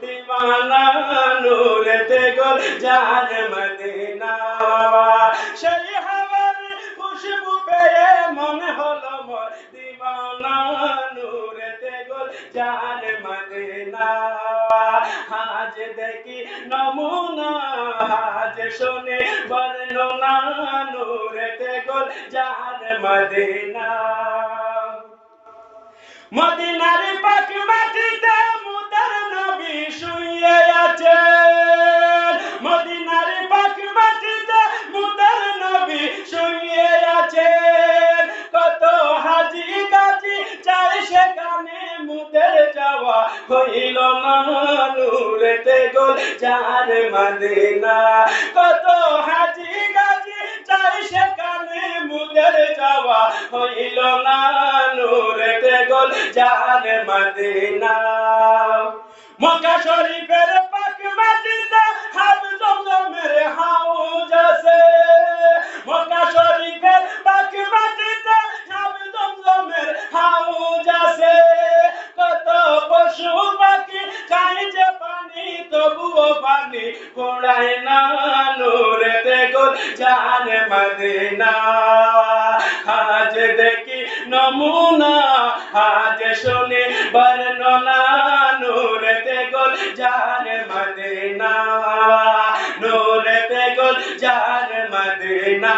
দিওয়ানা নূরেতে গোল জান মদিনা। সেই হাওয়ার খুশবু পেয়ে মনে হলো মোর দিওয়ানা নূরেতে গোল জান মদিনা। আজ দেখি নমুনা, আজ শুনে বর্ণনা জান মদিনা। মদিনার পাক মাটিতে হইল না নূরেতে গোল যার মাদিনা। কত হাজি গাজি চাই সেখানে মুদের যাওয়া। হইল না নূরেতে গোল যার মাদিনা। মক্কা শরীফের তবুও পানি পড়ায় না নূরেতে গোল জান মদিনা। আজ দেখি নমুনা, আজ শুনি বর্ণনা নূরেতে গোল জান মদিনা। নূরেতে গোল জান মদিনা।